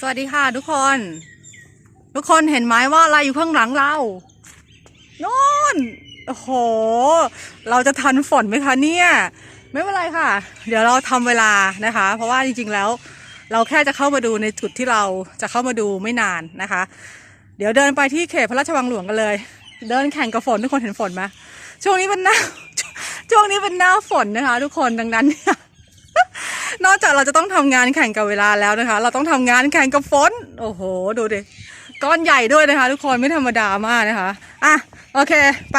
สวัสดีค่ะทุกคน ทุกคนเห็นไหมว่าอะไรอยู่ข้างหลังเราน่นโอ้โห เราจะทันฝนไหมคะเนี่ย ไม่เป็นไรค่ะ เดี๋ยวเราทำเวลานะคะ เพราะว่าจริงๆแล้ว เราแค่จะเข้ามาดูในจุดที่เราจะเข้ามาดูไม่นานนะคะ เดี๋ยวเดินไปที่เขตพระราชวังหลวงกันเลย เดินแข่งกับฝนทุกคนเห็นฝนไหมช่วงนี้เป็นหน้าช่วงนี้เป็นหน้าฝนนะคะ ทุกคนดังนั้นเนี่ย นอกจากเราจะต้องทำงานแข่งกับเวลาแล้วนะคะ เราต้องทำงานแข่งกับฝนโอ้โห ดูดิก้อนใหญ่ด้วยนะคะ ทุกคนไม่ธรรมดามากนะคะอะโอเคไป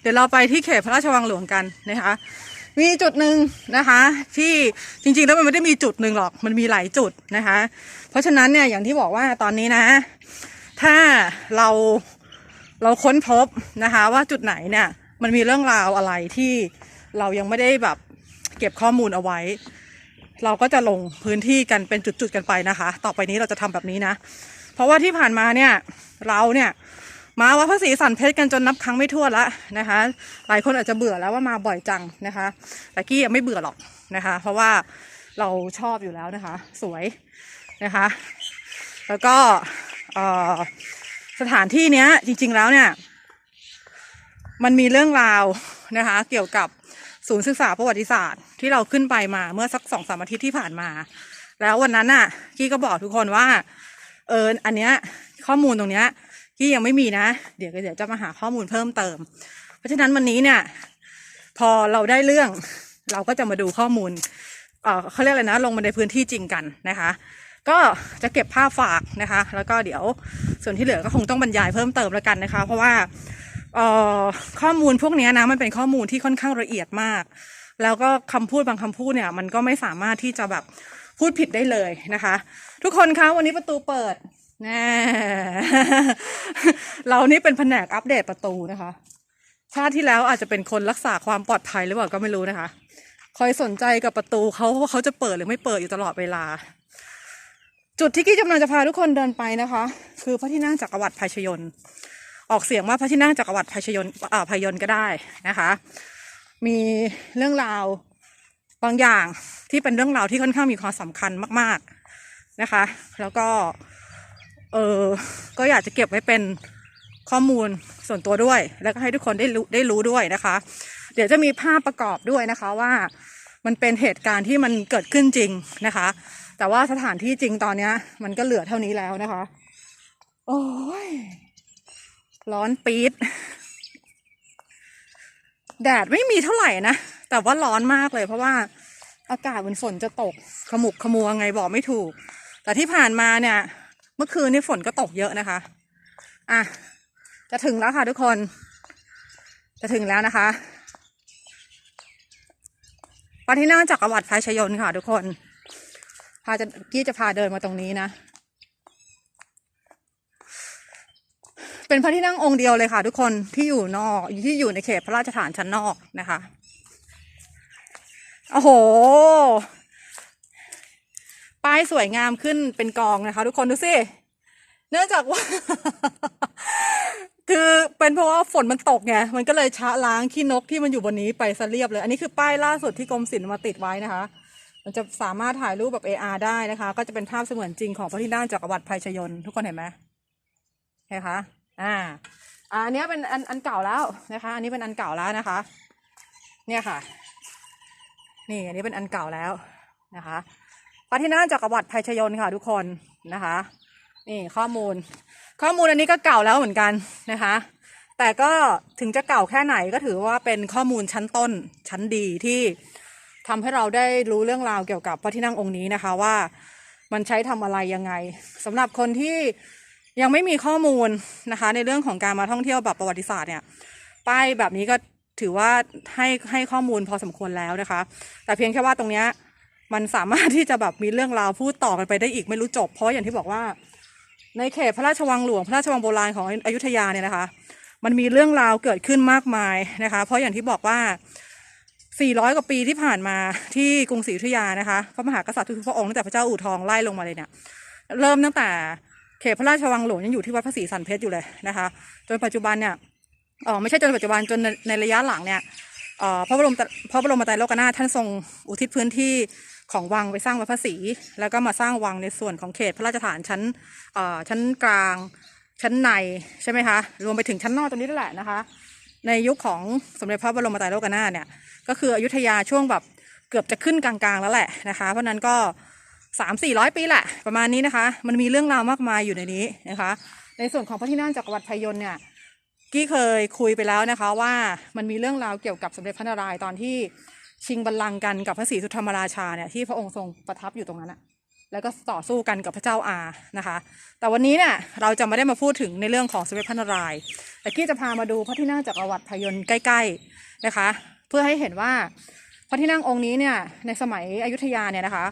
เดี๋ยวเราไปที่เขตพระราชวังหลวงกันนะคะ มีจุดหนึ่งนะคะ ที่จริงๆแล้วมันไม่ได้มีจุดหนึ่งหรอกมันมีหลายจุดนะคะ เพราะฉะนั้นเนี่ยอย่างที่บอกว่าตอนนี้นะ ถ้าเราเราค้นพบนะคะ ว่าจุดไหนเนี่ยมันมีเรื่องราวอะไรที่เรายังไม่ได้แบบเก็บข้อมูลเอาไว้ เราก็จะลงพื้นที่กันเป็นจุดๆกันไปนะคะ ต่อไปนี้เราจะทำแบบนี้นะ เพราะว่าที่ผ่านมาเนี่ยเราเนี่ยมาวัดพระศรีสันเพชรกันจนนับครั้งไม่ถ้วนละนะคะ หลายคนอาจจะเบื่อแล้วว่ามาบ่อยจังนะคะแต่กี้ยังไม่เบื่อหรอกนะคะ เพราะว่าเราชอบอยู่แล้วนะคะ สวยนะคะ แล้วก็สถานที่เนี้ยจริง ๆแล้วเนี่ย มันมีเรื่องราวนะคะ เกี่ยวกับ ศูนย์ศึกษาประวัติศาสตร์ที่เราขึ้นไปมาเมื่อสักสองสามอาทิตย์ที่ผ่านมา แล้ววันนั้นน่ะกี้ก็บอกทุกคนว่า เอออันเนี้ยข้อมูลตรงเนี้ยกี้ยังไม่มีนะ เดี๋ยวเดี๋ยวจะมาหาข้อมูลเพิ่มเติม เพราะฉะนั้นวันนี้เนี่ย พอเราได้เรื่องเราก็จะมาดูข้อมูลเออเขาเรียกอะไรนะ ลงมาในพื้นที่จริงกันนะคะ ก็จะเก็บภาพฝากนะคะ แล้วก็เดี๋ยวส่วนที่เหลือก็คงต้องบรรยายเพิ่มเติมแล้วกันนะคะ เพราะว่า ข้อมูลพวกนี้นะมันเป็นข้อมูลที่ค่อนข้างละเอียดมาก แล้วก็คำพูดบางคำพูดเนี่ย มันก็ไม่สามารถที่จะแบบพูดผิดได้เลยนะคะ ทุกคนคะวันนี้ประตูเปิดแน่เรานี่เป็นแผนกอัปเดตประตูนะคะ ชาติที่แล้วอาจจะเป็นคนรักษาความปลอดภัยหรือเปล่าก็ไม่รู้นะคะ คอยสนใจกับประตูเขาว่าเขาจะเปิดหรือไม่เปิดอยู่ตลอดเวลา จุดที่กี้กำลังจะพาทุกคนเดินไปนะคะ คือพระที่นั่งจักรวรรดิภัยชยนต์ ออกเสียงว่าพระที่นั่งจักรวรรดิภัยนต์อ่าภัยนก็ได้นะคะ มีเรื่องราวบางอย่างที่เป็นเรื่องราวที่ค่อนข้างมีความสำคัญมาก ๆนะคะ แล้วก็เออก็อยากจะเก็บไว้เป็นข้อมูลส่วนตัวด้วย แล้วก็ให้ทุกคนได้รู้ได้รู้ด้วยนะคะ เดี๋ยวจะมีภาพประกอบด้วยนะคะว่ามันเป็นเหตุการณ์ที่มันเกิดขึ้นจริงนะคะ แต่ว่าสถานที่จริงตอนเนี้ยมันก็เหลือเท่านี้แล้วนะคะ โอ้ย ร้อนปี๊ด แดดไม่มีเท่าไหร่นะ แต่ว่าร้อนมากเลยเพราะว่าอากาศมันฝนจะตก ขมุกขมัวไงบอกไม่ถูก แต่ที่ผ่านมาเนี่ย เมื่อคืนนี่ฝนก็ตกเยอะนะคะ อะ จะถึงแล้วค่ะทุกคน จะถึงแล้วนะคะพระที่นั่งจักรวรรดิพายชยนค่ะทุกคน พาจะกี้จะพาเดินมาตรงนี้นะ เป็นพระที่นั่งองค์เดียวเลยค่ะ ทุกคนที่อยู่นอกที่อยู่ในเขตพระราชฐานชั้นนอกนะคะโอ้โห ป้ายสวยงามขึ้นเป็นกองนะคะ ทุกคนดูสิเนื่องจากว่า คือเป็นเพราะว่าฝนมันตกไงมันก็เลยชะล้างขี้นกที่มันอยู่บนนี้ไปซะเรียบเลย อันนี้คือป้ายล่าสุดที่กรมศิลป์มาติดไว้นะคะ มันจะสามารถถ่ายรูปแบบ AR ได้นะคะ ก็จะเป็นภาพเสมือนจริงของพระที่นั่งจักรวรรดิภัยชยนต์ทุกคนเห็นไหมเห็นคะ อ่าอันนี้เป็นอันอันเก่าแล้วนะคะ อันนี้เป็นอันเก่าแล้วนะคะ เนี่ยค่ะ นี่อันนี้เป็นอันเก่าแล้วนะคะพระที่นั่งจักรวรรดิภัยชยนต์ค่ะทุกคนนะคะ นี่ข้อมูล ข้อมูลอันนี้ก็เก่าแล้วเหมือนกันนะคะ แต่ก็ถึงจะเก่าแค่ไหนก็ถือว่าเป็นข้อมูลชั้นต้นชั้นดีที่ทำให้เราได้รู้เรื่องราวเกี่ยวกับพระที่นั่งองค์นี้นะคะว่ามันใช้ทำอะไรยังไงสำหรับคนที่ ยังไม่มีข้อมูลนะคะ ในเรื่องของการมาท่องเที่ยวแบบประวัติศาสตร์เนี่ย ป้ายแบบนี้ก็ถือว่าให้ให้ข้อมูลพอสมควรแล้วนะคะ แต่เพียงแค่ว่าตรงเนี้ยมันสามารถที่จะแบบมีเรื่องราวพูดต่อกันไปได้อีกไม่รู้จบ เพราะอย่างที่บอกว่า ในเขตพระราชวังหลวงพระราชวังโบราณของอยุธยาเนี่ยนะคะ มันมีเรื่องราวเกิดขึ้นมากมายนะคะ เพราะอย่างที่บอกว่า 400 กว่าปีที่ผ่านมาที่กรุงศรีอยุธยานะคะ พระมหากษัตริย์ทุกพระองค์ตั้งแต่พระเจ้าอู่ทองไล่ลงมาเลยเนี่ยเริ่มตั้งแต่ เขตพระราชวังหลวงยังอยู่ที่วัดพระศรีสันเพชรอยู่เลยนะคะ จนปัจจุบันเนี่ยเออไม่ใช่จนปัจจุบันจนในในระยะหลังเนี่ยเออพระบรมพระบรมไตรโลกนาถท่านทรงอุทิศพื้นที่ของวังไปสร้างวัดพระศรีแล้วก็มาสร้างวังในส่วนของเขตพระราชฐานชั้นเออชั้นกลางชั้นในใช่ไหมคะรวมไปถึงชั้นนอกตรงนี้ด้วยแหละนะคะ ในยุคของสมเด็จพระบรมไตรโลกนาถเนี่ยก็คืออยุธยาช่วงแบบเกือบจะขึ้นกลางๆแล้วแหละนะคะ เพราะนั้นก็ สามสี่ร้อยปีแหละประมาณนี้นะคะ มันมีเรื่องราวมากมายอยู่ในนี้นะคะ ในส่วนของพระที่นั่งจักรวรรดิพยน์เนี่ยกี้เคยคุยไปแล้วนะคะว่ามันมีเรื่องราวเกี่ยวกับสมเด็จพระนารายณ์ตอนที่ชิงบัลลังก์กันกับพระศรีสุธรรมราชาเนี่ยที่พระองค์ทรงประทับอยู่ตรงนั้นอะแล้วก็ต่อสู้กันกับพระเจ้าอานะคะ แต่วันนี้เนี่ยเราจะไม่ได้มาพูดถึงในเรื่องของสมเด็จพระนารายณ์แต่กี้จะพามาดูพระที่นั่งจักรวรรดิพยนต์ใกล้ๆนะคะ เพื่อให้เห็นว่าพระที่นั่งองค์นี้เนี่ยในสมัยอยุธยาเนี่ยนะคะ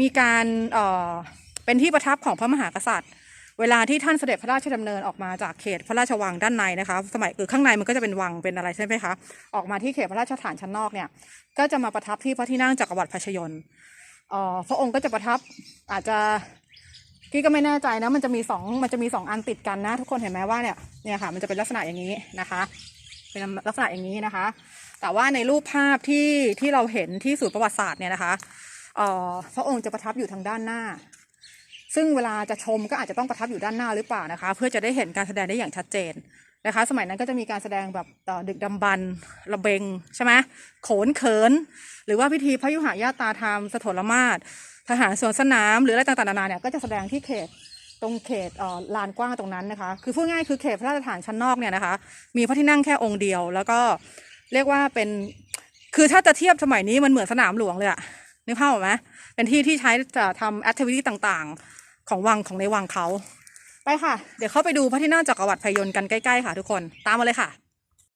มีการเอ่อเป็นที่ประทับของพระมหากษัตริย์ เวลาที่ท่านเสด็จพระราชดำเนินออกมาจากเขตพระราชวังด้านในนะคะ สมัยคือข้างในมันก็จะเป็นวังเป็นอะไรใช่ไหมคะออกมาที่เขตพระราชฐานชั้นนอกเนี่ยก็จะมาประทับที่พระที่นั่งจักรวรรดิพชยนต์เอ่อพระองค์ก็จะประทับอาจจะพี่ก็ไม่แน่ใจนะมันจะมีสองมันจะมีสองอันติดกันนะ ทุกคนเห็นไหมว่าเนี่ยเนี่ยค่ะ มันจะเป็นลักษณะอย่างนี้นะคะ เป็นลักษณะอย่างนี้นะคะ แต่ว่าในรูปภาพที่ที่เราเห็นที่ศูนย์ประวัติศาสตร์เนี่ยนะคะ พระองค์จะประทับอยู่ทางด้านหน้า ซึ่งเวลาจะชมก็อาจจะต้องประทับอยู่ด้านหน้าหรือเปล่านะคะ เพื่อจะได้เห็นการแสดงได้อย่างชัดเจนนะคะ สมัยนั้นก็จะมีการแสดงแบบดึกดำบรรพ์ระเบงใช่ไหมโขนเขิน หรือว่าพิธีพระยุหายาตาธรรมสถลมาศทหารสวนสนาม หรืออะไรต่างๆนานาเนี่ยก็จะแสดงที่เขตตรงเขตลานกว้างตรงนั้นนะคะ คือพูดง่ายคือเขตพระราชฐานชั้นนอกเนี่ยนะคะ มีพระที่นั่งแค่องค์เดียว แล้วก็เรียกว่าเป็น คือถ้าจะเทียบสมัยนี้มันเหมือนสนามหลวงเลยอะ นึกภาพออกไหมเป็นที่ที่ใช้จะทำแอคทิวิตี้ต่างๆ ของวังของในวังเขา ไปค่ะ เดี๋ยวเข้าไปดูพระที่นั่งจักรวรรดิพยนต์กันใกล้ๆค่ะทุกคน ตามมาเลยค่ะ